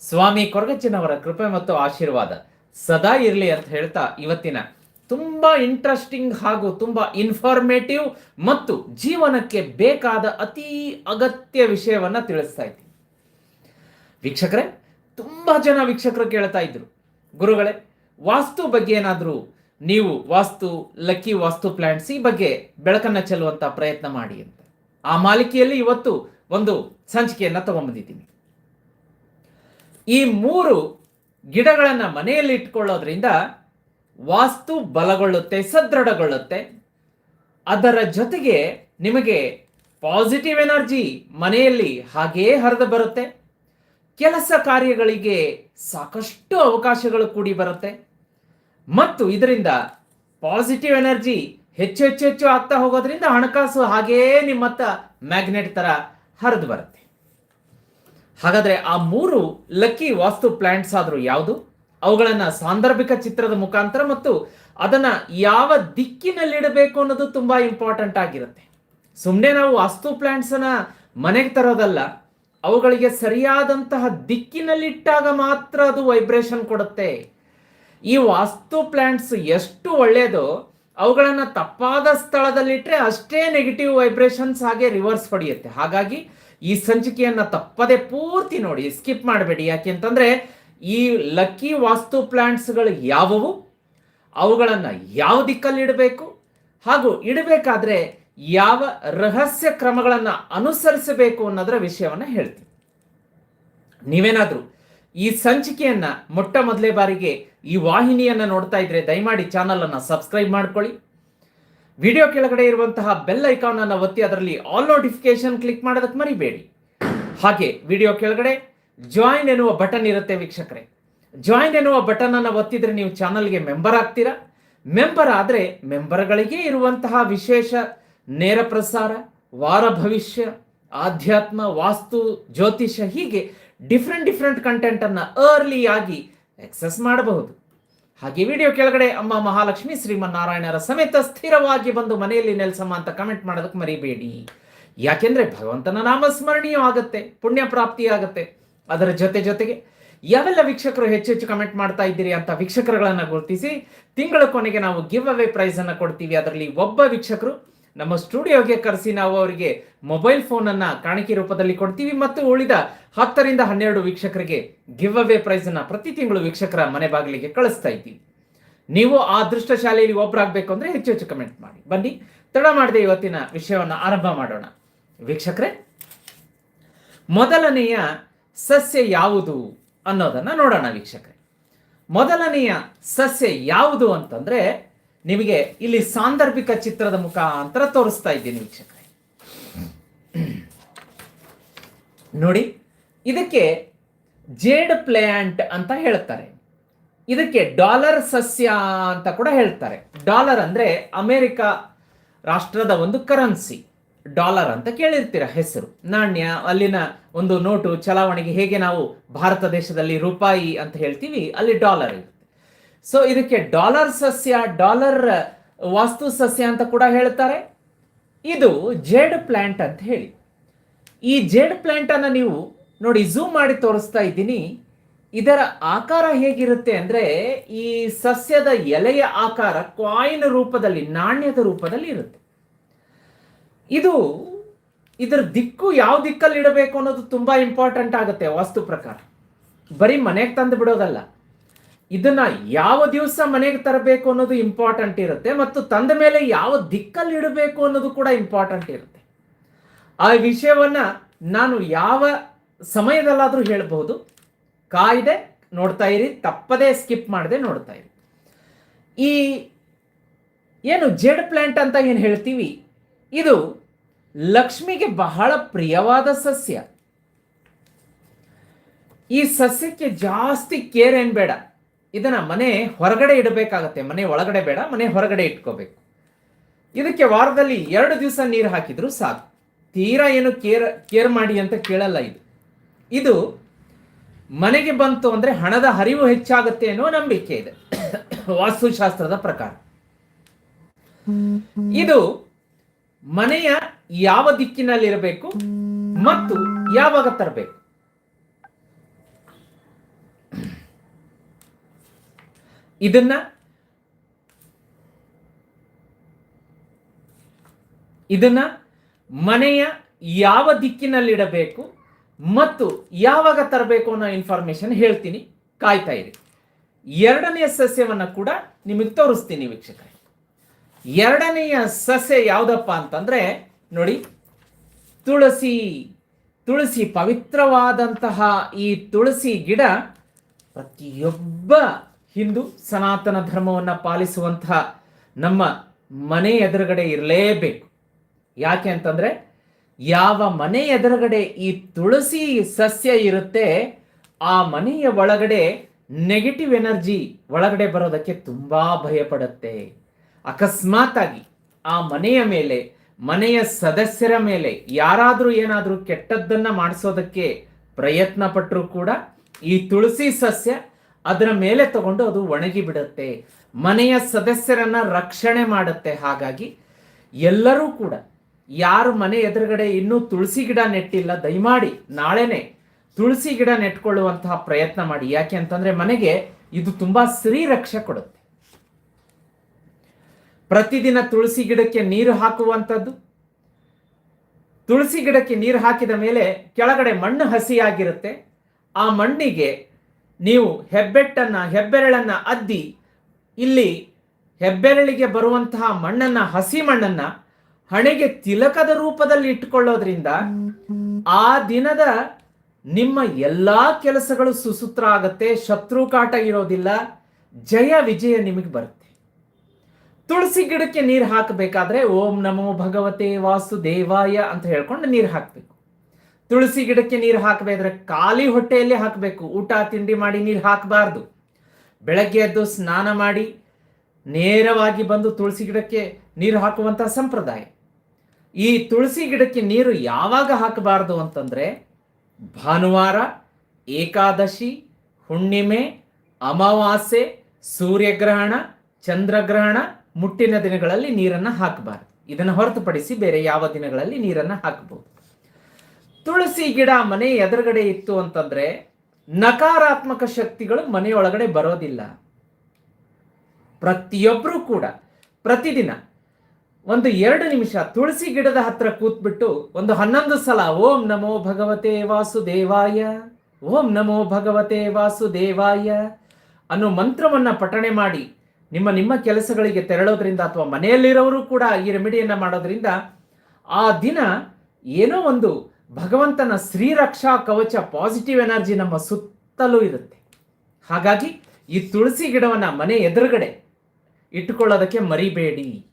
ಸ್ವಾಮಿ ಕೊರಗಜ್ಜನವರ ಕೃಪೆ ಮತ್ತು ಆಶೀರ್ವಾದ ಸದಾ ಇರಲಿ ಅಂತ ಹೇಳ್ತಾ ಇವತ್ತಿನ ತುಂಬಾ ಇಂಟ್ರೆಸ್ಟಿಂಗ್ ಹಾಗೂ ತುಂಬಾ ಇನ್ಫಾರ್ಮೇಟಿವ್ ಮತ್ತು ಜೀವನಕ್ಕೆ ಬೇಕಾದ ಅತಿ ಅಗತ್ಯ ವಿಷಯವನ್ನ ತಿಳಿಸ್ತಾ ಇದ್ದೀನಿ. ವೀಕ್ಷಕರೇ, ತುಂಬಾ ಜನ ವೀಕ್ಷಕರು ಕೇಳ್ತಾ ಇದ್ರು. ಗುರುಗಳೇ, ವಾಸ್ತು ಬಗ್ಗೆ ಏನಾದರೂ ನೀವು ವಾಸ್ತು, ಲಕ್ಕಿ ವಾಸ್ತು ಪ್ಲಾಂಟ್ಸ್ ಈ ಬಗ್ಗೆ ಬೆಳಕನ್ನ ಚೆಲ್ಲುವಂತ ಪ್ರಯತ್ನ ಮಾಡಿ ಅಂತ. ಆ ಮಾಲಿಕೆಯಲ್ಲಿ ಇವತ್ತು ಒಂದು ಸಂಚಿಕೆಯನ್ನ ತಗೊಂಡ್ಬಂದಿದ್ದೀನಿ. ಈ ಮೂರು ಗಿಡಗಳನ್ನು ಮನೆಯಲ್ಲಿ ಇಟ್ಕೊಳ್ಳೋದ್ರಿಂದ ವಾಸ್ತು ಬಲಗೊಳ್ಳುತ್ತೆ, ಸದೃಢಗೊಳ್ಳುತ್ತೆ. ಅದರ ಜೊತೆಗೆ ನಿಮಗೆ ಪಾಸಿಟಿವ್ ಎನರ್ಜಿ ಮನೆಯಲ್ಲಿ ಹಾಗೇ ಹರಿದು ಬರುತ್ತೆ. ಕೆಲಸ ಕಾರ್ಯಗಳಿಗೆ ಸಾಕಷ್ಟು ಅವಕಾಶಗಳು ಕೂಡಿ ಬರುತ್ತೆ. ಮತ್ತು ಇದರಿಂದ ಪಾಸಿಟಿವ್ ಎನರ್ಜಿ ಹೆಚ್ಚು ಹೆಚ್ಚು ಹೆಚ್ಚು ಆಗ್ತಾ ಹೋಗೋದ್ರಿಂದ ಹಣಕಾಸು ಹಾಗೇ ನಿಮ್ಮತ್ತ ಮ್ಯಾಗ್ನೆಟ್ ತರ ಹರಿದು ಬರುತ್ತೆ. ಹಾಗಾದ್ರೆ ಆ ಮೂರು ಲಕ್ಕಿ ವಾಸ್ತು ಪ್ಲಾಂಟ್ಸ್ ಆದರೂ ಯಾವುದು? ಅವುಗಳನ್ನ ಸಾಂದರ್ಭಿಕ ಚಿತ್ರದ ಮುಖಾಂತರ ಮತ್ತು ಅದನ್ನ ಯಾವ ದಿಕ್ಕಿನಲ್ಲಿಡಬೇಕು ಅನ್ನೋದು ತುಂಬಾ ಇಂಪಾರ್ಟೆಂಟ್ ಆಗಿರುತ್ತೆ. ಸುಮ್ಮನೆ ನಾವು ವಾಸ್ತು ಪ್ಲಾಂಟ್ಸ್ ಮನೆಗೆ ತರೋದಲ್ಲ, ಅವುಗಳಿಗೆ ಸರಿಯಾದಂತಹ ದಿಕ್ಕಿನಲ್ಲಿಟ್ಟಾಗ ಮಾತ್ರ ಅದು ವೈಬ್ರೇಷನ್ ಕೊಡುತ್ತೆ. ಈ ವಾಸ್ತು ಪ್ಲಾಂಟ್ಸ್ ಎಷ್ಟು ಒಳ್ಳೆಯದೋ ಅವುಗಳನ್ನು ತಪ್ಪಾದ ಸ್ಥಳದಲ್ಲಿಟ್ಟರೆ ಅಷ್ಟೇ ನೆಗೆಟಿವ್ ವೈಬ್ರೇಷನ್ಸ್ ಹಾಗೆ ರಿವರ್ಸ್ ಪಡೆಯುತ್ತೆ. ಹಾಗಾಗಿ ಈ ಸಂಚಿಕೆಯನ್ನು ತಪ್ಪದೆ ಪೂರ್ತಿ ನೋಡಿ, ಸ್ಕಿಪ್ ಮಾಡಬೇಡಿ. ಯಾಕೆ ಅಂತಂದರೆ, ಈ ಲಕ್ಕಿ ವಾಸ್ತು ಪ್ಲಾಂಟ್ಸ್ಗಳು ಯಾವುವು? ಅವುಗಳನ್ನು ಯಾವ ದಿಕ್ಕಲ್ಲಿ ಇಡಬೇಕು? ಹಾಗೂ ಇಡಬೇಕಾದ್ರೆ ಯಾವ ರಹಸ್ಯ ಕ್ರಮಗಳನ್ನು ಅನುಸರಿಸಬೇಕು ಅನ್ನೋದರ ವಿಷಯವನ್ನು ಹೇಳ್ತೀನಿ. ನೀವೇನಾದರೂ ಈ ಸಂಚಿಕೆಯನ್ನ ಮೊಟ್ಟ ಮೊದಲೇ ಬಾರಿಗೆ ಈ ವಾಹಿನಿಯನ್ನು ನೋಡ್ತಾ ಇದ್ರೆ ದಯಮಾಡಿ ಚಾನಲನ್ನು ಸಬ್ಸ್ಕ್ರೈಬ್ ಮಾಡ್ಕೊಳ್ಳಿ. ವಿಡಿಯೋ ಕೆಳಗಡೆ ಇರುವಂತಹ ಬೆಲ್ ಐಕಾನ್ ಅನ್ನು ಒತ್ತಿ ಅದರಲ್ಲಿ ಆಲ್ ನೋಟಿಫಿಕೇಶನ್ ಕ್ಲಿಕ್ ಮಾಡೋದಕ್ಕೆ ಮರಿಬೇಡಿ. ಹಾಗೆ ವಿಡಿಯೋ ಕೆಳಗಡೆ ಜಾಯಿನ್ ಎನ್ನುವ ಬಟನ್ ಇರುತ್ತೆ ವೀಕ್ಷಕರೇ. ಜಾಯಿನ್ ಎನ್ನುವ ಬಟನ್ ಅನ್ನು ಒತ್ತಿದ್ರೆ ನೀವು ಚಾನಲ್ಗೆ ಮೆಂಬರ್ ಆಗ್ತೀರಾ? ಮೆಂಬರ್ ಆದರೆ ಮೆಂಬರ್ಗಳಿಗೆ ಇರುವಂತಹ ವಿಶೇಷ ನೇರ ಪ್ರಸಾರ, ವಾರ ಭವಿಷ್ಯ, ಆಧ್ಯಾತ್ಮ, ವಾಸ್ತು ಜ್ಯೋತಿಷ ಹೀಗೆ ಡಿಫ್ರೆಂಟ್ ಡಿಫ್ರೆಂಟ್ ಕಂಟೆಂಟನ್ನು ಅರ್ಲಿಯಾಗಿ ಎಕ್ಸಸ್ ಮಾಡಬಹುದು. ಹಾಗೆ ವಿಡಿಯೋ ಕೆಳಗಡೆ ಅಮ್ಮ ಮಹಾಲಕ್ಷ್ಮಿ ಶ್ರೀಮನ್ನಾರಾಯಣರ ಸಮೇತ ಸ್ಥಿರವಾಗಿ ಬಂದು ಮನೆಯಲ್ಲಿ ನೆಲೆಸಮ್ಮ ಅಂತ ಕಮೆಂಟ್ ಮಾಡೋದಕ್ಕೆ ಮರಿಬೇಡಿ. ಯಾಕೆಂದ್ರೆ ಭಗವಂತನ ನಾಮಸ್ಮರಣೀಯ ಆಗುತ್ತೆ ಪುಣ್ಯ ಪ್ರಾಪ್ತಿಯಾಗುತ್ತೆ ಅದರ ಜೊತೆ ಜೊತೆಗೆ ಯಾವೆಲ್ಲ ವೀಕ್ಷಕರು ಹೆಚ್ಚು ಹೆಚ್ಚು ಕಮೆಂಟ್ ಮಾಡ್ತಾ ಇದ್ದೀರಿ ಅಂತ ವೀಕ್ಷಕರುಗಳನ್ನು ಗುರುತಿಸಿ, ತಿಂಗಳ ಕೊನೆಗೆ ನಾವು ಗಿವ್ ಅವೇ ಪ್ರೈಸ್ ಅನ್ನ ಕೊಡ್ತೀವಿ. ಅದರಲ್ಲಿ ಒಬ್ಬ ವೀಕ್ಷಕರು ನಮ್ಮ ಸ್ಟುಡಿಯೋಗೆ ಕರೆಸಿ ನಾವು ಅವರಿಗೆ ಮೊಬೈಲ್ ಫೋನ್ ಅನ್ನ ಕಾಣಿಕೆ ರೂಪದಲ್ಲಿ ಕೊಡ್ತೀವಿ ಮತ್ತು ಉಳಿದ ಹತ್ತರಿಂದ ಹನ್ನೆರಡು ವೀಕ್ಷಕರಿಗೆ ಗಿವ್ ಅವೇ ಪ್ರೈಸ್ ಅನ್ನ ಪ್ರತಿ ತಿಂಗಳು ವೀಕ್ಷಕರ ಮನೆ ಬಾಗಿಲಿಗೆ ಕಳಿಸ್ತಾ ಇದ್ದೀವಿ. ನೀವು ಆ ಅದೃಷ್ಟ ಶಾಲೆಯಲ್ಲಿ ಒಬ್ಬರಾಗಬೇಕು ಅಂದ್ರೆ ಹೆಚ್ಚು ಹೆಚ್ಚು ಕಮೆಂಟ್ ಮಾಡಿ. ಬನ್ನಿ, ತಡ ಮಾಡದೆ ಇವತ್ತಿನ ವಿಷಯವನ್ನು ಆರಂಭ ಮಾಡೋಣ. ವೀಕ್ಷಕರೇ, ಮೊದಲನೆಯ ಸಸ್ಯ ಯಾವುದು ಅನ್ನೋದನ್ನ ನೋಡೋಣ ವೀಕ್ಷಕರೇ. ಮೊದಲನೆಯ ಸಸ್ಯ ಯಾವುದು ಅಂತಂದ್ರೆ ನಿಮಗೆ ಇಲ್ಲಿ ಸಾಂದರ್ಭಿಕ ಚಿತ್ರದ ಮುಖಾಂತರ ತೋರಿಸ್ತಾ ಇದ್ದೀನಿ ವೀಕ್ಷಕರೇ. ನೋಡಿ, ಇದಕ್ಕೆ ಜೇಡ್ ಪ್ಲ್ಯಾಂಟ್ ಅಂತ ಹೇಳ್ತಾರೆ. ಇದಕ್ಕೆ ಡಾಲರ್ ಸಸ್ಯ ಅಂತ ಕೂಡ ಹೇಳ್ತಾರೆ. ಡಾಲರ್ ಅಂದ್ರೆ ಅಮೆರಿಕ ರಾಷ್ಟ್ರದ ಒಂದು ಕರೆನ್ಸಿ. ಡಾಲರ್ ಅಂತ ಕೇಳಿರ್ತೀರ ಹೆಸರು. ನಾಣ್ಯ, ಅಲ್ಲಿನ ಒಂದು ನೋಟು, ಚಲಾವಣೆಗೆ ಹೇಗೆ ನಾವು ಭಾರತ ದೇಶದಲ್ಲಿ ರೂಪಾಯಿ ಅಂತ ಹೇಳ್ತೀವಿ, ಅಲ್ಲಿ ಡಾಲರ್ ಇರುತ್ತೆ. ಸೊ ಇದಕ್ಕೆ ಡಾಲರ್ ಸಸ್ಯ ಡಾಲರ್ ವಾಸ್ತು ಸಸ್ಯ ಅಂತ ಕೂಡ ಹೇಳ್ತಾರೆ. ಇದು ಜೇಡ್ ಪ್ಲಾಂಟ್ ಅಂತ ಹೇಳಿ. ಈ ಜೇಡ್ ಪ್ಲಾಂಟ್ ಅನ್ನ ನೀವು ನೋಡಿ ಝೂಮ್ ಮಾಡಿ ತೋರಿಸ್ತಾ ಇದ್ದೀನಿ. ಇದರ ಆಕಾರ ಹೇಗಿರುತ್ತೆ ಅಂದ್ರೆ ಈ ಸಸ್ಯದ ಎಲೆಯ ಆಕಾರ ಕಾಯಿನ್ ರೂಪದಲ್ಲಿ, ನಾಣ್ಯದ ರೂಪದಲ್ಲಿ ಇರುತ್ತೆ. ಇದು ಇದರ ದಿಕ್ಕು ಯಾವ ದಿಕ್ಕಲ್ಲಿ ಇಡಬೇಕು ಅನ್ನೋದು ತುಂಬಾ ಇಂಪಾರ್ಟೆಂಟ್ ಆಗುತ್ತೆ ವಾಸ್ತು ಪ್ರಕಾರ. ಬರೀ ಮನೆಗೆ ತಂದು ಬಿಡೋದಲ್ಲ. ಇದನ್ನ ಯಾವ ದಿವಸ ಮನೆಗೆ ತರಬೇಕು ಅನ್ನೋದು ಇಂಪಾರ್ಟೆಂಟ್ ಇರುತ್ತೆ ಮತ್ತು ತಂದ ಮೇಲೆ ಯಾವ ದಿಕ್ಕಲ್ಲಿ ಇಡಬೇಕು ಅನ್ನೋದು ಕೂಡ ಇಂಪಾರ್ಟೆಂಟ್ ಇರುತ್ತೆ. ಆ ವಿಷಯವನ್ನ ನಾನು ಯಾವ ಸಮಯದಲ್ಲಾದರೂ ಹೇಳಬಹುದು. ಕಾಯ್ದೆ ನೋಡ್ತಾ ಇರಿ, ತಪ್ಪದೇ ಸ್ಕಿಪ್ ಮಾಡದೆ ನೋಡ್ತಾ ಇರಿ. ಈ ಏನು ಜೆಡ್ ಪ್ಲಾಂಟ್ ಅಂತ ಏನು ಹೇಳ್ತೀವಿ? ಇದು ಲಕ್ಷ್ಮಿಗೆ ಬಹಳ ಪ್ರಿಯವಾದ ಸಸ್ಯ. ಈ ಸಸ್ಯಕ್ಕೆ ಜಾಸ್ತಿ ಕೇರ್ ಏನ್ ಬೇಡ. ಇದನ್ನ ಮನೆ ಹೊರಗಡೆ ಇಡಬೇಕಾಗತ್ತೆ. ಮನೆ ಒಳಗಡೆ ಬೇಡ, ಮನೆ ಹೊರಗಡೆ ಇಟ್ಕೋಬೇಕು. ಇದಕ್ಕೆ ವಾರದಲ್ಲಿ ಎರಡು ದಿವಸ ನೀರು ಹಾಕಿದ್ರು ಸಾಕು. ತೀರಾ ಏನು ಕೇರ್ ಕೇರ್ ಮಾಡಿ ಅಂತ ಕೇಳಲ್ಲ ಇದು. ಇದು ಮನೆಗೆ ಬಂತು ಅಂದ್ರೆ ಹಣದ ಹರಿವು ಹೆಚ್ಚಾಗುತ್ತೆ ಅನ್ನೋ ನಂಬಿಕೆ ಇದೆ. ವಾಸ್ತುಶಾಸ್ತ್ರದ ಪ್ರಕಾರ. ಇದು ಮನೆಯ ಯಾವ ದಿಕ್ಕಿನಲ್ಲಿರಬೇಕು ಮತ್ತು ಯಾವಾಗ ತರಬೇಕು? ಇದನ್ನ ಇದನ್ನ ಮನೆಯ ಯಾವ ದಿಕ್ಕಿನಲ್ಲಿಡಬೇಕು ಮತ್ತು ಯಾವಾಗ ತರಬೇಕು ಅನ್ನೋ ಇನ್ಫಾರ್ಮೇಶನ್ ಹೇಳ್ತೀನಿ, ಕಾಯ್ತಾ ಇರಿ. ಎರಡನೆಯ ಸಸ್ಯವನ್ನು ಕೂಡ ನಿಮಗೆ ತೋರಿಸ್ತೀನಿ ವೀಕ್ಷಕರೇ. ಎರಡನೆಯ ಸಸ್ಯ ಯಾವುದಪ್ಪ ಅಂತಂದ್ರೆ, ನೋಡಿ, ತುಳಸಿ ತುಳಸಿ ಪವಿತ್ರವಾದಂತಹ ಈ ತುಳಸಿ ಗಿಡ ಪ್ರತಿಯೊಬ್ಬ ಹಿಂದೂ ಸನಾತನ ಧರ್ಮವನ್ನು ಪಾಲಿಸುವಂತಹ ನಮ್ಮ ಮನೆ ಎದುರುಗಡೆ ಇರಲೇಬೇಕು. ಯಾಕೆ ಅಂತಂದರೆ ಯಾವ ಮನೆ ಎದುರುಗಡೆ ಈ ತುಳಸಿ ಸಸ್ಯ ಇರುತ್ತೆ, ಆ ಮನೆಯ ಒಳಗಡೆ ನೆಗೆಟಿವ್ ಎನರ್ಜಿ ಒಳಗಡೆ ಬರೋದಕ್ಕೆ ತುಂಬ ಭಯಪಡುತ್ತೆ. ಅಕಸ್ಮಾತ್ ಆಗಿ ಆ ಮನೆಯ ಮೇಲೆ, ಮನೆಯ ಸದಸ್ಯರ ಮೇಲೆ ಯಾರಾದರೂ ಏನಾದರೂ ಕೆಟ್ಟದ್ದನ್ನು ಮಾಡಿಸೋದಕ್ಕೆ ಪ್ರಯತ್ನ ಪಟ್ಟರು ಕೂಡ ಈ ತುಳಸಿ ಸಸ್ಯ ಅದರ ಮೇಲೆ ತಗೊಂಡು ಅದು ಒಣಗಿ ಬಿಡುತ್ತೆ. ಮನೆಯ ಸದಸ್ಯರನ್ನ ರಕ್ಷಣೆ ಮಾಡುತ್ತೆ. ಹಾಗಾಗಿ ಎಲ್ಲರೂ ಕೂಡ ಯಾರು ಮನೆ ಎದುರುಗಡೆ ಇನ್ನೂ ತುಳಸಿ ಗಿಡ ನೆಟ್ಟಿಲ್ಲ, ದಯಮಾಡಿ ನಾಳೆನೆ ತುಳಸಿ ಗಿಡ ನೆಟ್ಕೊಳ್ಳುವಂತಹ ಪ್ರಯತ್ನ ಮಾಡಿ. ಯಾಕೆ ಅಂತಂದ್ರೆ ಮನೆಗೆ ಇದು ತುಂಬಾ ಶ್ರೀರಕ್ಷೆ ಕೊಡುತ್ತೆ. ಪ್ರತಿದಿನ ತುಳಸಿ ಗಿಡಕ್ಕೆ ನೀರು ಹಾಕುವಂಥದ್ದು. ತುಳಸಿ ಗಿಡಕ್ಕೆ ನೀರು ಹಾಕಿದ ಮೇಲೆ ಕೆಳಗಡೆ ಮಣ್ಣು ಹಸಿಯಾಗಿರುತ್ತೆ. ಆ ಮಣ್ಣಿಗೆ ನೀವು ಹೆಬ್ಬೆಟ್ಟನ್ನು, ಹೆಬ್ಬೆರಳನ್ನು ಅದ್ದಿ, ಇಲ್ಲಿ ಹೆಬ್ಬೆರಳಿಗೆ ಬರುವಂತಹ ಮಣ್ಣನ್ನ, ಹಸಿ ಮಣ್ಣನ್ನ ಹಣೆಗೆ ತಿಲಕದ ರೂಪದಲ್ಲಿ ಇಟ್ಟುಕೊಳ್ಳೋದ್ರಿಂದ ಆ ದಿನದ ನಿಮ್ಮ ಎಲ್ಲಾ ಕೆಲಸಗಳು ಸುಸೂತ್ರ ಆಗತ್ತೆ ಶತ್ರು ಕಾಟ ಇರೋದಿಲ್ಲ, ಜಯ, ವಿಜಯ ನಿಮಗೆ ಬರುತ್ತೆ. ತುಳಸಿ ಗಿಡಕ್ಕೆ ನೀರು ಹಾಕಬೇಕಾದ್ರೆ ಓಂ ನಮೋ ಭಗವತೆ ವಾಸುದೇವಾಯ ಅಂತ ಹೇಳ್ಕೊಂಡು ನೀರು ಹಾಕಬೇಕು. ತುಳಸಿ ಗಿಡಕ್ಕೆ ನೀರು ಹಾಕಬೇಕಾದ್ರೆ ಖಾಲಿ ಹೊಟ್ಟೆಯಲ್ಲಿ ಹಾಕಬೇಕು. ಊಟ, ತಿಂಡಿ ಮಾಡಿ ನೀರು ಹಾಕಬಾರ್ದು. ಬೆಳಗ್ಗೆ ಎದ್ದು ಸ್ನಾನ ಮಾಡಿ ನೇರವಾಗಿ ಬಂದು ತುಳಸಿ ಗಿಡಕ್ಕೆ ನೀರು ಹಾಕುವಂಥ ಸಂಪ್ರದಾಯ. ಈ ತುಳಸಿ ಗಿಡಕ್ಕೆ ನೀರು ಯಾವಾಗ ಹಾಕಬಾರ್ದು ಅಂತಂದ್ರೆ ಭಾನುವಾರ, ಏಕಾದಶಿ, ಹುಣ್ಣಿಮೆ, ಅಮಾವಾಸ್ಯೆ, ಸೂರ್ಯಗ್ರಹಣ, ಚಂದ್ರಗ್ರಹಣ ಮುಟ್ಟಿನ ದಿನಗಳಲ್ಲಿ ನೀರನ್ನು ಹಾಕಬಾರ್ದು. ಇದನ್ನು ಹೊರತುಪಡಿಸಿ ಬೇರೆ ಯಾವ ದಿನಗಳಲ್ಲಿ ನೀರನ್ನು ಹಾಕಬಹುದು. ತುಳಸಿ ಗಿಡ ಮನೆ ಎದುರುಗಡೆ ಇತ್ತು ಅಂತಂದ್ರೆ ನಕಾರಾತ್ಮಕ ಶಕ್ತಿಗಳು ಮನೆಯೊಳಗಡೆ ಬರೋದಿಲ್ಲ. ಪ್ರತಿಯೊಬ್ಬರೂ ಕೂಡ ಪ್ರತಿದಿನ ಒಂದು ಎರಡು ನಿಮಿಷ ತುಳಸಿ ಗಿಡದ ಹತ್ರ ಕೂತ್ಬಿಟ್ಟು ಒಂದು ಹನ್ನೊಂದು ಸಲ ಓಂ ನಮೋ ಭಗವತೆ ವಾಸುದೇವಾಯ, ಓಂ ನಮೋ ಭಗವತೆ ವಾಸುದೇವಾಯ ಅನ್ನೋ ಮಂತ್ರವನ್ನ ಪಠಣೆ ಮಾಡಿ ನಿಮ್ಮ ನಿಮ್ಮ ಕೆಲಸಗಳಿಗೆ ತೆರಳೋದ್ರಿಂದ ಅಥವಾ ಮನೆಯಲ್ಲಿರೋರು ಕೂಡ ಈ ರೆಮಿಡಿಯನ್ನ ಮಾಡೋದ್ರಿಂದ ಆ ದಿನ ಏನೋ ಒಂದು ಭಗವಂತನ ಶ್ರೀರಕ್ಷಾ ಕವಚ ಪಾಸಿಟಿವ್ ಎನರ್ಜಿ ನಮ್ಮ ಸುತ್ತಲೂ ಇರುತ್ತೆ. ಹಾಗಾಗಿ ಈ ತುಳಸಿ ಗಿಡವನ್ನು ಮನೆ ಎದುರುಗಡೆ ಇಟ್ಟುಕೊಳ್ಳೋದಕ್ಕೆ ಮರಿಬೇಡಿ.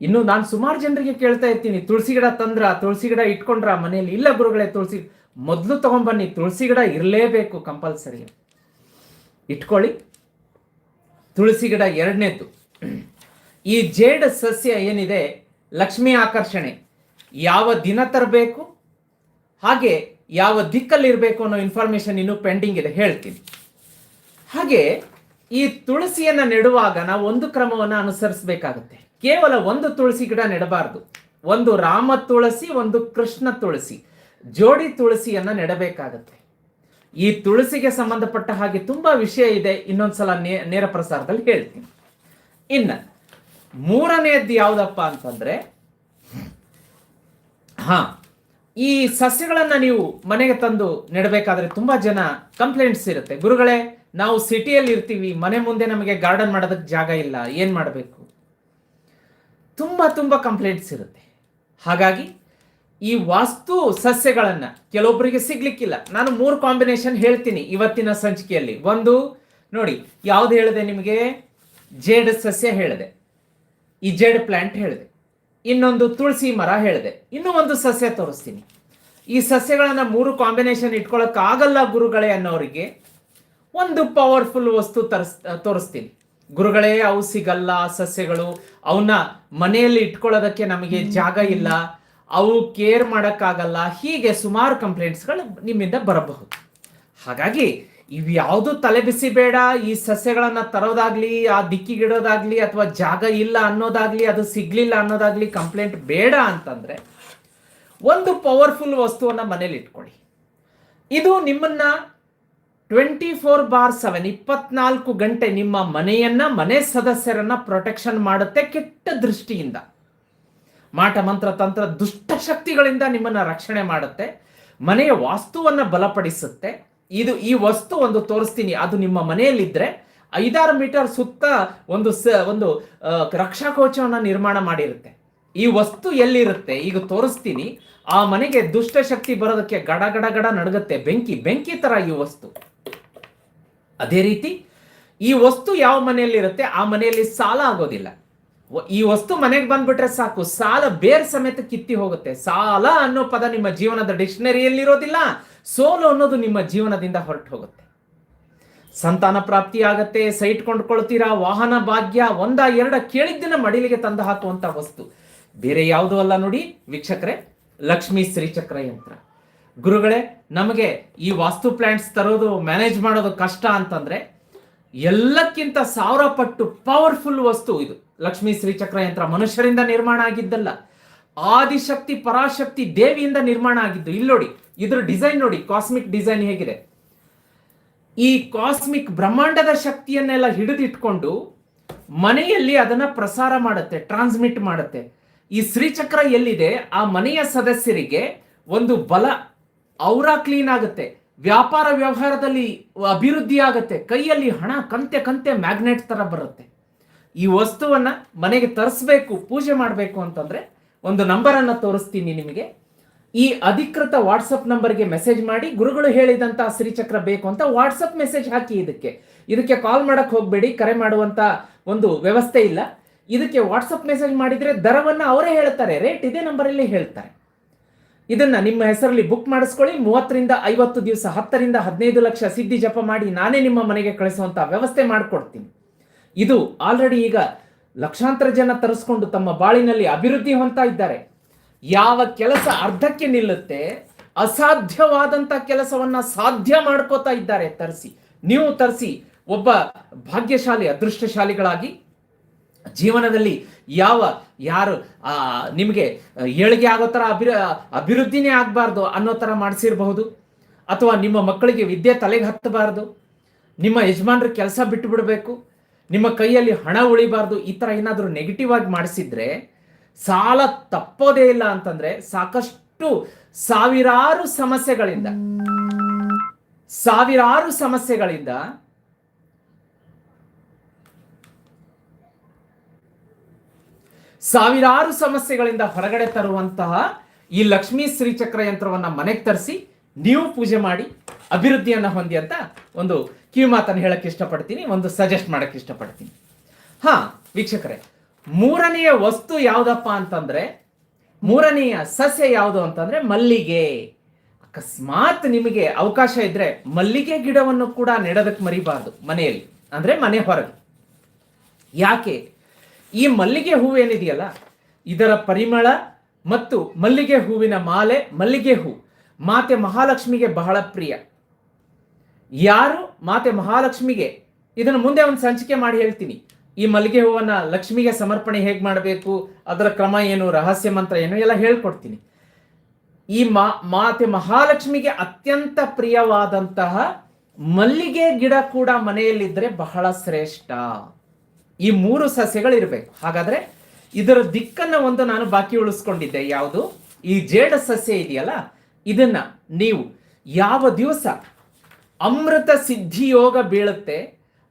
ಇನ್ನು ನಾನು ಸುಮಾರು ಜನರಿಗೆ ಕೇಳ್ತಾ ಇರ್ತೀನಿ, ತುಳಸಿ ಗಿಡ ತಂದ್ರ, ತುಳಸಿ ಗಿಡ ಇಟ್ಕೊಂಡ್ರ ಮನೆಯಲ್ಲಿ, ಇಲ್ಲ ಗುರುಗಳೇ, ತುಳಸಿ, ಮೊದಲು ತಗೊಂಡ್ಬನ್ನಿ ತುಳಸಿ ಗಿಡ ಇರಲೇಬೇಕು ಕಂಪಲ್ಸರಿ. ಇಟ್ಕೊಳ್ಳಿ. ತುಳಸಿ ಗಿಡ ಎರಡನೇದ್ದು. ಈ ಜೇಡ ಸಸ್ಯ ಏನಿದೆ, ಲಕ್ಷ್ಮಿ ಆಕರ್ಷಣೆ. ಯಾವ ದಿನ ತರಬೇಕು? ಹಾಗೆ ಯಾವ ದಿಕ್ಕಲ್ಲಿ ಇರಬೇಕು ಅನ್ನೋ ಇನ್ಫಾರ್ಮೇಶನ್ ಇನ್ನೂ ಪೆಂಡಿಂಗ್ ಇದೆ, ಹೇಳ್ತೀನಿ. ಹಾಗೆ ಈ ತುಳಸಿಯನ್ನ ನೆಡುವಾಗ ನಾವು ಒಂದು ಕ್ರಮವನ್ನು ಅನುಸರಿಸಬೇಕಾಗುತ್ತೆ. ಕೇವಲ ಒಂದು ತುಳಸಿ ಗಿಡ ನೆಡಬಾರದು. ಒಂದು ರಾಮ ತುಳಸಿ, ಒಂದು ಕೃಷ್ಣ ತುಳಸಿ. ಜೋಡಿ ತುಳಸಿಯನ್ನ ನೆಡಬೇಕಾಗತ್ತೆ. ಈ ತುಳಸಿಗೆ ಸಂಬಂಧಪಟ್ಟ ಹಾಗೆ ತುಂಬಾ ವಿಷಯ ಇದೆ, ಇನ್ನೊಂದ್ಸಲ ನೇರ ಪ್ರಸಾರದಲ್ಲಿ ಹೇಳ್ತೀನಿ. ಇನ್ನ ಮೂರನೆಯದ್ದು ಯಾವುದಪ್ಪ ಅಂತಂದ್ರೆ, ಹಾ ಈ ಸಸ್ಯಗಳನ್ನು ನೀವು ಮನೆಗೆ ತಂದು ನೆಡಬೇಕಾದ್ರೆ ತುಂಬಾ ಜನ ಕಂಪ್ಲೇಂಟ್ಸ್ ಇರುತ್ತೆ. ಗುರುಗಳೇ, ನಾವು ಸಿಟಿಯಲ್ಲಿ ಇರ್ತೀವಿ, ಮನೆ ಮುಂದೆ ನಮಗೆ ಗಾರ್ಡನ್ ಮಾಡೋದಕ್ಕೆ ಜಾಗ ಇಲ್ಲ, ಏನು ಮಾಡಬೇಕು? ತುಂಬಾ ತುಂಬಾ ಕಂಪ್ಲೇಂಟ್ಸ್ ಇರುತ್ತೆ. ಹಾಗಾಗಿ ಈ ವಾಸ್ತು ಸಸ್ಯಗಳನ್ನು ಕೆಲವೊಬ್ಬರಿಗೆ ಸಿಗ್ಲಿಕ್ಕಿಲ್ಲ. ನಾನು ಮೂರು ಕಾಂಬಿನೇಷನ್ ಹೇಳ್ತೀನಿ ಇವತ್ತಿನ ಸಂಚಿಕೆಯಲ್ಲಿ. ಒಂದು, ನೋಡಿ, ಯಾವ್ದು ಹೇಳಿದೆ ನಿಮಗೆ? ಜೇಡ್ ಸಸ್ಯ ಹೇಳಿದೆ. ಈ ಜೇಡ್ ಪ್ಲಾಂಟ್ ಹೇಳಿದೆ. ಇನ್ನೊಂದು ತುಳಸಿ ಮರ ಹೇಳಿದೆ. ಇನ್ನೂ ಒಂದು ಸಸ್ಯ ತೋರಿಸ್ತೀನಿ. ಈ ಸಸ್ಯಗಳನ್ನು ಮೂರು ಕಾಂಬಿನೇಷನ್ ಇಟ್ಕೊಳಕ್ ಆಗಲ್ಲ ಗುರುಗಳೇ ಅನ್ನೋರಿಗೆ ಒಂದು ಪವರ್ಫುಲ್ ವಸ್ತು ತರಿಸ್, ತೋರಿಸ್ತೀನಿ. ಗುರುಗಳೇ, ಅವು ಸಿಗಲ್ಲ ಸಸ್ಯಗಳು. ಅವನ್ನ ಮನೆಯಲ್ಲಿ ಇಟ್ಕೊಳ್ಳೋದಕ್ಕೆ ನಮಗೆ ಜಾಗ ಇಲ್ಲ. ಅವು ಕೇರ್ ಮಾಡೋಕ್ಕಾಗಲ್ಲ. ಹೀಗೆ ಸುಮಾರು ಕಂಪ್ಲೇಂಟ್ಸ್ಗಳು ನಿಮ್ಮಿಂದ ಬರಬಹುದು. ಹಾಗಾಗಿ ಇವ್ಯಾವುದು ತಲೆ ಬಿಸಿ ಬೇಡ, ಈ ಸಸ್ಯಗಳನ್ನ ತರೋದಾಗ್ಲಿ, ಆ ದಿಕ್ಕಿಗಿಡೋದಾಗ್ಲಿ ಅಥವಾ ಜಾಗ ಇಲ್ಲ ಅನ್ನೋದಾಗ್ಲಿ, ಅದು ಸಿಗ್ಲಿಲ್ಲ ಅನ್ನೋದಾಗ್ಲಿ ಕಂಪ್ಲೇಂಟ್ ಬೇಡ ಅಂತಂದ್ರೆ ಒಂದು ಪವರ್ಫುಲ್ ವಸ್ತುವನ್ನ ಮನೇಲಿ ಇಟ್ಕೊಳ್ಳಿ. ಇದು ನಿಮ್ಮನ್ನ ಟ್ವೆಂಟಿ ಫೋರ್ ಬಾರ್ ಸೆವೆನ್ ಇಪ್ಪತ್ನಾಲ್ಕು ಗಂಟೆ ನಿಮ್ಮ ಮನೆಯನ್ನ, ಮನೆ ಸದಸ್ಯರನ್ನ ಪ್ರೊಟೆಕ್ಷನ್ ಮಾಡುತ್ತೆ ಕೆಟ್ಟ ದೃಷ್ಟಿಯಿಂದ. ಮಾಟ, ಮಂತ್ರ, ತಂತ್ರ ದುಷ್ಟ ಶಕ್ತಿಗಳಿಂದ ನಿಮ್ಮನ್ನ ರಕ್ಷಣೆ ಮಾಡುತ್ತೆ, ಮನೆಯ ವಾಸ್ತುವನ್ನ ಬಲಪಡಿಸುತ್ತೆ ಇದು ಈ ವಸ್ತು ಒಂದು ತೋರಿಸ್ತೀನಿ. ಅದು ನಿಮ್ಮ ಮನೆಯಲ್ಲಿದ್ದರೆ ಐದಾರು ಮೀಟರ್ ಸುತ್ತ ಒಂದು ಸ, ಒಂದು ರಕ್ಷಾ ಕೋಚವನ್ನು ನಿರ್ಮಾಣ ಮಾಡಿರುತ್ತೆ. ಈ ವಸ್ತು ಎಲ್ಲಿರುತ್ತೆ? ಈಗ ತೋರಿಸ್ತೀನಿ. ಆ ಮನೆಗೆ ದುಷ್ಟ ಶಕ್ತಿ ಬರೋದಕ್ಕೆ ಗಡ ಗಡ ಗಡ ನಡಗುತ್ತೆ. ಬೆಂಕಿ ಬೆಂಕಿ ತರ ಈ ವಸ್ತು. ಅದೇ ರೀತಿ ಈ ವಸ್ತು ಯಾವ ಮನೆಯಲ್ಲಿರುತ್ತೆ? ಆ ಮನೆಯಲ್ಲಿ ಸಾಲ ಆಗೋದಿಲ್ಲ. ಈ ವಸ್ತು ಮನೆಗೆ ಬಂದ್ಬಿಟ್ರೆ ಸಾಕು. ಸಾಲ ಬೇರ್ ಸಮೇತ ಕಿತ್ತಿ ಹೋಗುತ್ತೆ. ಸಾಲ ಅನ್ನೋ ಪದ ನಿಮ್ಮ ಜೀವನದ ಡಿಕ್ಷನರಿಯಲ್ಲಿ ಇರೋದಿಲ್ಲ ಸೋಲು ಅನ್ನೋದು ನಿಮ್ಮ ಜೀವನದಿಂದ ಹೊರಟು ಹೋಗುತ್ತೆ ಸಂತಾನ ಪ್ರಾಪ್ತಿ ಆಗತ್ತೆ, ಸೈಟ್ ಕೊಂಡ್ಕೊಳ್ತೀರಾ, ವಾಹನ ಭಾಗ್ಯ, ಒಂದ, ಎರಡ ಕೇಳಿದ್ದನ್ನ ಮಡಿಲಿಗೆ ತಂದು ಹಾಕುವಂತ ವಸ್ತು. ಬೇರೆ ಯಾವುದೂ ಅಲ್ಲ ನೋಡಿ, ವೀಕ್ಷಕರೇ, ಲಕ್ಷ್ಮೀ ಶ್ರೀಚಕ್ರ ಯಂತ್ರ. ಗುರುಗಳೇ, ನಮಗೆ ಈ ವಾಸ್ತು ಪ್ಲಾಂಟ್ಸ್ ತರೋದು, ಮ್ಯಾನೇಜ್ ಮಾಡೋದು ಕಷ್ಟ ಅಂತಂದ್ರೆ, ಎಲ್ಲಕ್ಕಿಂತ ಸಾವಿರ ಪಟ್ಟು ಪವರ್ಫುಲ್ ವಸ್ತು ಇದು. ಲಕ್ಷ್ಮೀ ಶ್ರೀಚಕ್ರ ಯಂತ್ರ ಮನುಷ್ಯರಿಂದ ನಿರ್ಮಾಣ ಆಗಿದ್ದಲ್ಲ. ಆದಿಶಕ್ತಿ, ಪರಾಶಕ್ತಿ ದೇವಿಯಿಂದ ನಿರ್ಮಾಣ ಆಗಿದ್ದು, ಇಲ್ಲಿ ನೋಡಿ, ಇದ್ರ ಡಿಸೈನ್ ನೋಡಿ ಕಾಸ್ಮಿಕ್ ಡಿಸೈನ್ ಹೇಗಿದೆ. ಈ ಕಾಸ್ಮಿಕ್ ಬ್ರಹ್ಮಾಂಡದ ಶಕ್ತಿಯನ್ನೆಲ್ಲ ಹಿಡಿದಿಟ್ಕೊಂಡು ಮನೆಯಲ್ಲಿ ಅದನ್ನ ಪ್ರಸಾರ ಮಾಡುತ್ತೆ ಟ್ರಾನ್ಸ್ಮಿಟ್ ಮಾಡುತ್ತೆ. ಈ ಶ್ರೀಚಕ್ರ ಎಲ್ಲಿದೆ? ಆ ಮನೆಯ ಸದಸ್ಯರಿಗೆ ಒಂದು ಬಲ ಔರ ಕ್ಲೀನ್ ಆಗುತ್ತೆ. ವ್ಯಾಪಾರ ವ್ಯವಹಾರದಲ್ಲಿ ಅಭಿವೃದ್ಧಿ ಆಗುತ್ತೆ. ಕೈಯಲ್ಲಿ ಹಣ, ಕಂತೆ ಕಂತೆ ಮ್ಯಾಗ್ನೆಟ್ ತರ ಬರುತ್ತೆ. ಈ ವಸ್ತುವನ್ನ ಮನೆಗೆ ತರಿಸ್ಬೇಕು, ಪೂಜೆ ಮಾಡಬೇಕು ಅಂತಂದ್ರೆ ಒಂದು ನಂಬರ್ ಅನ್ನ ತೋರಿಸ್ತೀನಿ ನಿಮಗೆ. ಈ ಅಧಿಕೃತ ವಾಟ್ಸಪ್ ನಂಬರ್ಗೆ ಮೆಸೇಜ್ ಮಾಡಿ, ಗುರುಗಳು ಹೇಳಿದಂತ ಶ್ರೀಚಕ್ರ ಬೇಕು ಅಂತ ವಾಟ್ಸಪ್ ಮೆಸೇಜ್ ಹಾಕಿ ಇದಕ್ಕೆ. ಇದಕ್ಕೆ ಕಾಲ್ ಮಾಡಕ್ ಹೋಗಬೇಡಿ, ಕರೆ ಮಾಡುವಂತ ಒಂದು ವ್ಯವಸ್ಥೆ ಇಲ್ಲ. ಇದಕ್ಕೆ ವಾಟ್ಸಪ್ ಮೆಸೇಜ್ ಮಾಡಿದ್ರೆ ದರವನ್ನ ಅವರೇ ಹೇಳ್ತಾರೆ ರೇಟ್ ಇದೇ ನಂಬರಲ್ಲಿ ಹೇಳ್ತಾರೆ. ಇದನ್ನ ನಿಮ್ಮ ಹೆಸರಲ್ಲಿ ಬುಕ್ ಮಾಡಿಸ್ಕೊಳ್ಳಿ, ಮೂವತ್ತರಿಂದ ಐವತ್ತು ದಿವಸ, ಹತ್ತರಿಂದ ಹದಿನೈದು ಲಕ್ಷ ಸಿದ್ಧಿ ಜಪ ಮಾಡಿ ನಾನೇ ನಿಮ್ಮ ಮನೆಗೆ ಕಳಿಸುವಂತ ವ್ಯವಸ್ಥೆ ಮಾಡಿಕೊಡ್ತೀನಿ. ಇದು ಆಲ್ರೆಡಿ ಈಗ ಲಕ್ಷಾಂತರ ಜನ ತರಿಸ್ಕೊಂಡು ತಮ್ಮ ಬಾಳಿನಲ್ಲಿ ಅಭಿವೃದ್ಧಿ ಹೊಂದ್ತಾ ಇದ್ದಾರೆ. ಯಾವ ಕೆಲಸ ಅರ್ಧಕ್ಕೆ ನಿಲ್ಲುತ್ತೆ, ಅಸಾಧ್ಯವಾದಂತ ಕೆಲಸವನ್ನ ಸಾಧ್ಯ ಮಾಡ್ಕೋತಾ ಇದ್ದಾರೆ, ತರಿಸಿ. ನೀವು ತರಿಸಿ, ಒಬ್ಬ ಭಾಗ್ಯಶಾಲಿ, ಅದೃಷ್ಟಶಾಲಿಗಳಾಗಿ ಜೀವನದಲ್ಲಿ ಯಾವ ಯಾರು ನಿಮಗೆ ಏಳಿಗೆ ಆಗೋ ಥರ ಅಭಿ, ಅಭಿವೃದ್ಧಿನೇ ಆಗಬಾರ್ದು ಅನ್ನೋ ಥರ ಮಾಡಿಸಿರಬಹುದು. ಅಥವಾ ನಿಮ್ಮ ಮಕ್ಕಳಿಗೆ ವಿದ್ಯೆ ತಲೆಗೆ ಹತ್ತಬಾರ್ದು. ನಿಮ್ಮ ಯಜಮಾನ್ರ ಕೆಲಸ ಬಿಟ್ಟು ಬಿಡಬೇಕು ನಿಮ್ಮ ಕೈಯಲ್ಲಿ ಹಣ ಉಳಿಬಾರ್ದು ಈ ಥರ ಏನಾದರೂ ನೆಗೆಟಿವ್ ಆಗಿ ಮಾಡಿಸಿದ್ರೆ ಸಾಲ ತಪ್ಪೋದೇ ಇಲ್ಲ ಅಂತಂದ್ರೆ ಸಾಕಷ್ಟು ಸಾವಿರಾರು ಸಮಸ್ಯೆಗಳಿಂದ ಸಾವಿರಾರು ಸಮಸ್ಯೆಗಳಿಂದ ಸಾವಿರಾರು ಸಮಸ್ಯೆಗಳಿಂದ ಹೊರಗಡೆ ತರುವಂತಹ ಈ ಲಕ್ಷ್ಮೀ ಶ್ರೀಚಕ್ರ ಯಂತ್ರವನ್ನ ಮನೆಗೆ ತರಿಸಿ ನೀವು ಪೂಜೆ ಮಾಡಿ. ಅಭಿವೃದ್ಧಿಯನ್ನ ಹೊಂದಿ ಅಂತ ಒಂದು ಕಿವಿ ಮಾತನ್ನು ಹೇಳಕ್ಕೆ ಇಷ್ಟಪಡ್ತೀನಿ, ಒಂದು ಸಜೆಸ್ಟ್ ಮಾಡೋಕ್ಕೆ ಇಷ್ಟಪಡ್ತೀನಿ. ಹಾ, ವೀಕ್ಷಕರೇ, ಮೂರನೆಯ ವಸ್ತು ಯಾವುದಪ್ಪ ಅಂತಂದ್ರೆ, ಮೂರನೆಯ ಸಸ್ಯ ಯಾವುದು ಅಂತಂದ್ರೆ ಮಲ್ಲಿಗೆ. ಅಕಸ್ಮಾತ್ ನಿಮಗೆ ಅವಕಾಶ ಇದ್ರೆ ಮಲ್ಲಿಗೆ ಗಿಡವನ್ನು ಕೂಡ ನೆಡೋದಕ್ಕೆ ಮರಿಬಾರ್ದು ಮನೆಯಲ್ಲಿ, ಅಂದ್ರೆ ಮನೆ ಹೊರಗೆ. ಯಾಕೆ? ಈ ಮಲ್ಲಿಗೆ ಹೂವು ಏನಿದೆಯಲ್ಲ, ಇದರ ಪರಿಮಳ ಮತ್ತು ಮಲ್ಲಿಗೆ ಹೂವಿನ ಮಾಲೆ ಮಲ್ಲಿಗೆ ಹೂ. ಮಾತೆ ಮಹಾಲಕ್ಷ್ಮಿಗೆ ಬಹಳ ಪ್ರಿಯ. ಯಾರು? ಮಾತೆ ಮಹಾಲಕ್ಷ್ಮಿಗೆ. ಇದನ್ನು ಮುಂದೆ ಒಂದು ಸಂಚಿಕೆ ಮಾಡಿ ಹೇಳ್ತೀನಿ. ಈ ಮಲ್ಲಿಗೆ ಹೂವನ್ನ ಲಕ್ಷ್ಮಿಗೆ ಸಮರ್ಪಣೆ ಹೇಗೆ ಮಾಡಬೇಕು? ಅದರ ಕ್ರಮ ಏನು? ರಹಸ್ಯ ಮಂತ್ರ ಏನು? ಎಲ್ಲ ಹೇಳ್ಕೊಡ್ತೀನಿ. ಈ ಮಾ, ಮಾತೆ ಮಹಾಲಕ್ಷ್ಮಿಗೆ ಅತ್ಯಂತ ಪ್ರಿಯವಾದಂತಹ ಮಲ್ಲಿಗೆ ಗಿಡ ಕೂಡ ಮನೆಯಲ್ಲಿದ್ದರೆ ಬಹಳ ಶ್ರೇಷ್ಠ. ಈ ಮೂರು ಸಸ್ಯಗಳು ಇರಬೇಕು ಹಾಗಾದ್ರೆ ಇದರ ದಿಕ್ಕನ್ನು ಒಂದು ನಾನು ಬಾಕಿ ಉಳಿಸ್ಕೊಂಡಿದ್ದೆ. ಯಾವುದು? ಈ ಜೇಡ ಸಸ್ಯ ಇದೆಯಲ್ಲ? ಇದನ್ನ ನೀವು ಯಾವ ದಿವಸ ಅಮೃತ ಸಿದ್ಧಿ ಯೋಗ ಬೀಳುತ್ತೆ.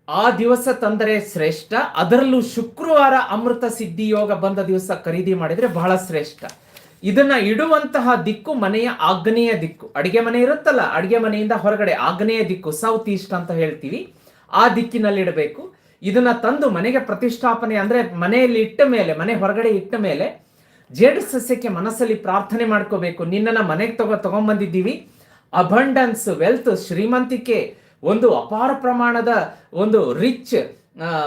ಆ ದಿವಸ ತಂದರೆ ಶ್ರೇಷ್ಠ. ಅದರಲ್ಲೂ ಶುಕ್ರವಾರ ಅಮೃತ ಸಿದ್ಧಿ ಯೋಗ ಬಂದ ದಿವಸ ಖರೀದಿ ಮಾಡಿದರೆ ಬಹಳ ಶ್ರೇಷ್ಠ. ಇದನ್ನ ಇಡುವಂತಹ ದಿಕ್ಕು ಮನೆಯ ಆಗ್ನೇಯ ದಿಕ್ಕು. ಅಡಿಗೆ ಮನೆ ಇರುತ್ತಲ್ಲ, ಅಡಿಗೆ ಮನೆಯಿಂದ ಹೊರಗಡೆ ಆಗ್ನೇಯ ದಿಕ್ಕು ಸೌತ್ ಈಸ್ಟ್ ಅಂತ ಹೇಳ್ತೀವಿ. ಆ ದಿಕ್ಕಿನಲ್ಲಿ ಇಡಬೇಕು ಇದನ್ನ ತಂದು ಮನೆಗೆ ಪ್ರತಿಷ್ಠಾಪನೆ ಅಂದ್ರೆ ಮನೆಯಲ್ಲಿ ಇಟ್ಟ ಮೇಲೆ, ಮನೆ ಹೊರಗಡೆ ಇಟ್ಟ ಮೇಲೆ ಜೇಡು ಸಸ್ಯಕ್ಕೆ ಮನಸ್ಸಲ್ಲಿ ಪ್ರಾರ್ಥನೆ ಮಾಡ್ಕೋಬೇಕು. ನಿನ್ನನ್ನು ಮನೆಗೆ ತಗೋ ತಗೊಂಡ್ಬಂದಿದ್ದೀವಿ ಅಬಂಡನ್ಸ್ ವೆಲ್ತ್ ಶ್ರೀಮಂತಿಕೆ, ಒಂದು ಅಪಾರ ಪ್ರಮಾಣದ ಒಂದು ರಿಚ್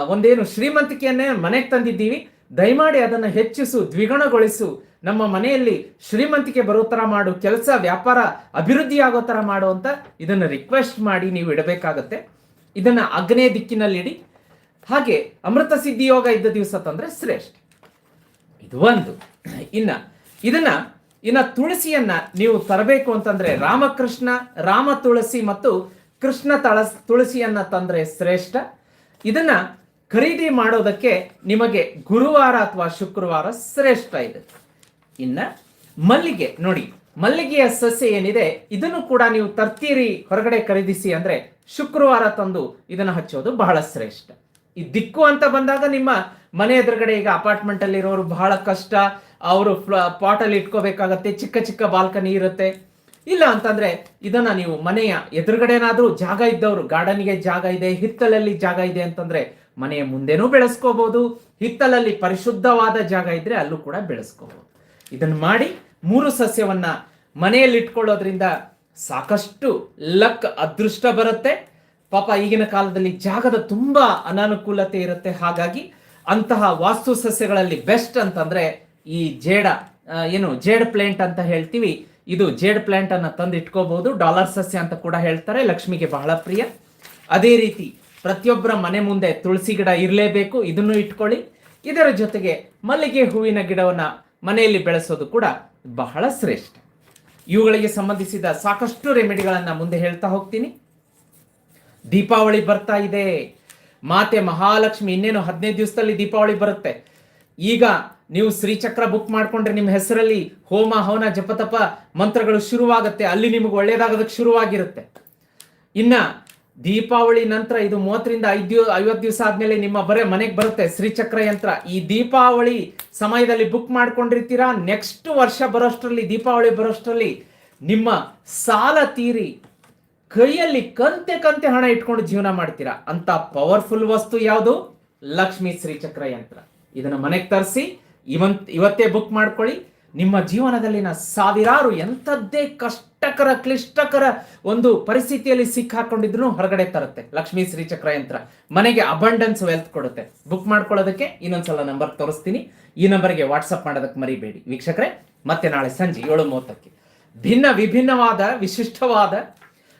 ಒಂದೇನು ಶ್ರೀಮಂತಿಕೆಯನ್ನೇ ಮನೆಗೆ ತಂದಿದ್ದೀವಿ. ದಯಮಾಡಿ ಅದನ್ನು ಹೆಚ್ಚಿಸು, ದ್ವಿಗುಣಗೊಳಿಸು. ನಮ್ಮ ಮನೆಯಲ್ಲಿ ಶ್ರೀಮಂತಿಕೆ ಬರೋ ಥರ ಮಾಡು, ಕೆಲಸ, ವ್ಯಾಪಾರ ಅಭಿವೃದ್ಧಿ ಆಗೋ ಥರ ಮಾಡು ಅಂತ ಇದನ್ನು ರಿಕ್ವೆಸ್ಟ್ ಮಾಡಿ ನೀವು ಇಡಬೇಕಾಗತ್ತೆ. ಇದನ್ನು ಆಗ್ನೇಯ ದಿಕ್ಕಿನಲ್ಲಿ ಇಡಿ ಹಾಗೆ ಅಮೃತ ಸಿದ್ಧಿ ಯೋಗ ಇದ್ದ ದಿವಸ ತಂದರೆ ಶ್ರೇಷ್ಠ. ಇದು ಒಂದು. ಇನ್ನು, ಇದನ್ನ ಇನ್ನ ತುಳಸಿಯನ್ನ ನೀವು ತರಬೇಕು ಅಂತಂದ್ರೆ ರಾಮಕೃಷ್ಣ, ರಾಮ ತುಳಸಿ ಮತ್ತು ಕೃಷ್ಣ ತಳ ತುಳಸಿಯನ್ನ ತಂದ್ರೆ ಶ್ರೇಷ್ಠ. ಇದನ್ನ ಖರೀದಿ ಮಾಡೋದಕ್ಕೆ ನಿಮಗೆ ಗುರುವಾರ ಅಥವಾ ಶುಕ್ರವಾರ ಶ್ರೇಷ್ಠ ಇದೆ. ಇನ್ನ ಮಲ್ಲಿಗೆ, ನೋಡಿ, ಮಲ್ಲಿಗೆಯ ಸಸ್ಯ ಏನಿದೆ, ಇದನ್ನು ಕೂಡ ನೀವು ತರ್ತೀರಿ, ಹೊರಗಡೆ ಖರೀದಿಸಿ ಅಂದ್ರೆ ಶುಕ್ರವಾರ ತಂದು ಇದನ್ನು ಹಚ್ಚೋದು ಬಹಳ ಶ್ರೇಷ್ಠ. ಈ ದಿಕ್ಕು ಅಂತ ಬಂದಾಗ ನಿಮ್ಮ ಮನೆ ಎದುರುಗಡೆ ಈಗ ಅಪಾರ್ಟ್ಮೆಂಟ್ ಅಲ್ಲಿ ಇರೋರು ಬಹಳ ಕಷ್ಟ ಅವರು ಪಾಟ್ ಅಲ್ಲಿ ಇಟ್ಕೋಬೇಕಾಗತ್ತೆ, ಚಿಕ್ಕ ಚಿಕ್ಕ ಬಾಲ್ಕನಿ ಇರುತ್ತೆ. ಇಲ್ಲ ಅಂತಂದ್ರೆ ಇದನ್ನ ನೀವು ಮನೆಯ ಎದುರುಗಡೆನಾದ್ರೂ ಜಾಗ ಇದ್ದವರು, ಗಾರ್ಡನ್ಗೆ ಜಾಗ ಇದೆ, ಹಿತ್ತಲಲ್ಲಿ ಜಾಗ ಇದೆ ಅಂತಂದ್ರೆ ಮನೆಯ ಮುಂದೆನೂ ಬೆಳೆಸ್ಕೋಬಹುದು ಹಿತ್ತಲಲ್ಲಿ ಪರಿಶುದ್ಧವಾದ ಜಾಗ ಇದ್ರೆ ಅಲ್ಲೂ ಕೂಡ ಬೆಳೆಸ್ಕೋಬಹುದು ಇದನ್ನ ಮಾಡಿ ಮೂರು ಸಸ್ಯವನ್ನ ಮನೆಯಲ್ಲಿ ಇಟ್ಕೊಳ್ಳೋದ್ರಿಂದ ಸಾಕಷ್ಟು ಲಕ್ ಅದೃಷ್ಟ ಬರುತ್ತೆ. ಪಾಪ ಈಗಿನ ಕಾಲದಲ್ಲಿ ಜಾಗದ ತುಂಬಾ ಅನಾನುಕೂಲತೆ ಇರುತ್ತೆ. ಹಾಗಾಗಿ ಅಂತಹ ವಾಸ್ತು ಸಸ್ಯಗಳಲ್ಲಿ ಬೆಸ್ಟ್ ಅಂತಂದ್ರೆ ಈ ಜೇಡ ಏನು, ಜೇಡ್ ಪ್ಲಾಂಟ್ ಅಂತ ಹೇಳ್ತೀವಿ. ಇದು ಜೇಡ್ ಪ್ಲಾಂಟ್ ಅನ್ನ ತಂದು ಇಟ್ಕೋಬಹುದು ಡಾಲರ್ ಸಸ್ಯ ಅಂತ ಕೂಡ ಹೇಳ್ತಾರೆ. ಲಕ್ಷ್ಮಿಗೆ ಬಹಳ ಪ್ರಿಯ. ಅದೇ ರೀತಿ ಪ್ರತಿಯೊಬ್ಬರ ಮನೆ ಮುಂದೆ ತುಳಸಿ ಗಿಡ ಇರಲೇಬೇಕು. ಇದನ್ನು ಇಟ್ಕೊಳ್ಳಿ. ಇದರ ಜೊತೆಗೆ ಮಲ್ಲಿಗೆ ಹೂವಿನ ಗಿಡವನ್ನ ಮನೆಯಲ್ಲಿ ಬೆಳೆಸೋದು ಕೂಡ ಬಹಳ ಶ್ರೇಷ್ಠ. ಇವುಗಳಿಗೆ ಸಂಬಂಧಿಸಿದ ಸಾಕಷ್ಟು ರೆಮಿಡಿಗಳನ್ನು ಮುಂದೆ ಹೇಳ್ತಾ ಹೋಗ್ತೀನಿ. ದೀಪಾವಳಿ ಬರ್ತಾ ಇದೆ. ಮಾತೆ ಮಹಾಲಕ್ಷ್ಮಿ ಇನ್ನೇನು ಹದಿನೈದು ದಿವಸದಲ್ಲಿ ದೀಪಾವಳಿ ಬರುತ್ತೆ. ಈಗ ನೀವು ಶ್ರೀಚಕ್ರ ಬುಕ್ ಮಾಡ್ಕೊಂಡ್ರೆ ನಿಮ್ಮ ಹೆಸರಲ್ಲಿ ಹೋಮ, ಹವನ, ಜಪತಪ ಮಂತ್ರಗಳು ಶುರುವಾಗುತ್ತೆ. ಅಲ್ಲಿ ನಿಮಗೆ ಒಳ್ಳೇದಾಗೋದಕ್ಕೆ ಶುರುವಾಗಿರುತ್ತೆ. ಇನ್ನ ದೀಪಾವಳಿ ನಂತರ ಇದು ಮೂವತ್ತರಿಂದ ಐದು, ಐವತ್ತು ದಿವಸ ಆದ್ಮೇಲೆ ನಿಮ್ಮ ಬರೇ ಮನೆಗೆ ಬರುತ್ತೆ ಶ್ರೀಚಕ್ರ ಯಂತ್ರ. ಈ ದೀಪಾವಳಿ ಸಮಯದಲ್ಲಿ ಬುಕ್ ಮಾಡ್ಕೊಂಡಿರ್ತೀರಾ? ನೆಕ್ಸ್ಟ್ ವರ್ಷ ಬರೋಷ್ಟರಲ್ಲಿ, ದೀಪಾವಳಿ ಬರೋಷ್ಟರಲ್ಲಿ ನಿಮ್ಮ ಸಾಲ ತೀರಿ. ಕೈಯಲ್ಲಿ ಕಂತೆ ಕಂತೆ ಹಣ ಇಟ್ಕೊಂಡು ಜೀವನ ಮಾಡ್ತೀರಾ? ಅಂತ ಪವರ್ಫುಲ್ ವಸ್ತು ಯಾವುದು? ಲಕ್ಷ್ಮೀ ಶ್ರೀಚಕ್ರ ಯಂತ್ರ. ಇದನ್ನ ಮನೆಗೆ ತರಿಸಿ ಇವಂತ್ ಇವತ್ತೇ ಬುಕ್ ಮಾಡ್ಕೊಳ್ಳಿ. ನಿಮ್ಮ ಜೀವನದಲ್ಲಿನ ಸಾವಿರಾರು ಎಂಥದ್ದೇ ಕಷ್ಟಕರ, ಕ್ಲಿಷ್ಟಕರ ಒಂದು ಪರಿಸ್ಥಿತಿಯಲ್ಲಿ ಸಿಕ್ಕಾಕೊಂಡಿದ್ರು ಹೊರಗಡೆ ತರುತ್ತೆ. ಲಕ್ಷ್ಮೀ ಶ್ರೀಚಕ್ರ ಯಂತ್ರ. ಮನೆಗೆ ಅಬಂಡೆನ್ಸ್ ವೆಲ್ತ್ ಕೊಡುತ್ತೆ. ಬುಕ್ ಮಾಡ್ಕೊಳ್ಳೋದಕ್ಕೆ ಇನ್ನೊಂದ್ಸಲ ನಂಬರ್ ತೋರಿಸ್ತೀನಿ. ಈ ನಂಬರ್ಗೆ ವಾಟ್ಸಪ್ ಮಾಡೋದಕ್ಕೆ ಮರಿಬೇಡಿ. ವೀಕ್ಷಕರೇ, ಮತ್ತೆ ನಾಳೆ ಸಂಜೆ ಏಳು ಮೂವತ್ತಕ್ಕೆ. ಭಿನ್ನ ವಿಭಿನ್ನವಾದ, ವಿಶಿಷ್ಟವಾದ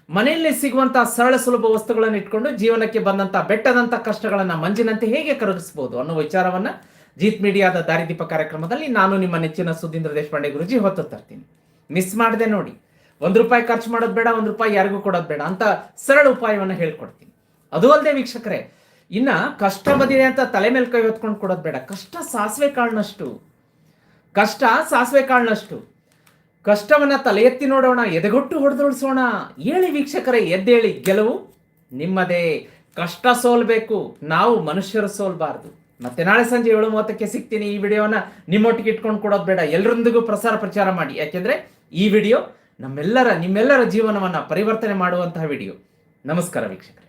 ಮನೆಯಲ್ಲಿ ಸಿಗುವಂತಹ ಸರಳ ಸುಲಭ ವಸ್ತುಗಳನ್ನು ಇಟ್ಕೊಂಡು ಜೀವನಕ್ಕೆ ಬಂದಂತ ಬೆಟ್ಟದಂತ ಕಷ್ಟಗಳನ್ನ ಮಂಜಿನಂತೆ ಹೇಗೆ ಕರಗಿಸಬಹುದು ಅನ್ನೋ ವಿಚಾರವನ್ನ ಜೀತ್ ಮೀಡಿಯಾದ ದಾರಿದೀಪ ಕಾರ್ಯಕ್ರಮದಲ್ಲಿ ನಾನು ನಿಮ್ಮ ನೆಚ್ಚಿನ ಸುಧೀಂದ್ರ ದೇಶಪಾಂಡೆ ಗುರುಜಿ ಹೊತ್ತು ತರ್ತೀನಿ. ಮಿಸ್ ಮಾಡದೆ ನೋಡಿ. ಒಂದು ರೂಪಾಯಿ ಖರ್ಚು ಮಾಡೋದು ಬೇಡ, ಒಂದು ರೂಪಾಯಿ ಯಾರಿಗೂ ಕೊಡೋದು ಬೇಡ ಅಂತ ಸರಳ ಉಪಾಯವನ್ನು ಹೇಳ್ಕೊಡ್ತೀನಿ. ಅದು ಅಲ್ಲದೆ ವೀಕ್ಷಕರೇ, ಇನ್ನ ಕಷ್ಟ ಬದಿದೆ ಅಂತ ತಲೆ ಮೇಲೆ ಕೈ ಹೊತ್ಕೊಂಡು ಕೊಡೋದು ಬೇಡ. ಕಷ್ಟ ಸಾಸಿವೆ ಕಾಳಿನಷ್ಟು. ಕಷ್ಟ ಸಾಸಿವೆ ಕಾಳಿನಷ್ಟು. ಕಷ್ಟವನ್ನ ತಲೆ ಎತ್ತಿ ನೋಡೋಣ, ಎದೆಗೊಟ್ಟು ಹೊಡೆದೊಳಿಸೋಣ ಹೇಳಿ ವೀಕ್ಷಕರೇ, ಎದ್ದೇಳಿ. ಗೆಲುವು ನಿಮ್ಮದೇ. ಕಷ್ಟ ಸೋಲ್ಬೇಕು. ನಾವು ಮನುಷ್ಯರು ಸೋಲ್ಬಾರ್ದು. ಮತ್ತೆ ನಾಳೆ ಸಂಜೆ ಏಳು ಮೂವತ್ತಕ್ಕೆ ಸಿಗ್ತೀನಿ. ಈ ವಿಡಿಯೋನ ನಿಮ್ಮೊಟ್ಟಿಗೆ ಇಟ್ಕೊಂಡು ಕೊಡೋದು ಬೇಡ. ಎಲ್ಲರೊಂದಿಗೂ ಪ್ರಸಾರ ಪ್ರಚಾರ ಮಾಡಿ. ಯಾಕೆಂದ್ರೆ ಈ ವಿಡಿಯೋ ನಮ್ಮೆಲ್ಲರ, ನಿಮ್ಮೆಲ್ಲರ ಜೀವನವನ್ನ ಪರಿವರ್ತನೆ ಮಾಡುವಂತಹ ವಿಡಿಯೋ. ನಮಸ್ಕಾರ ವೀಕ್ಷಕರೇ.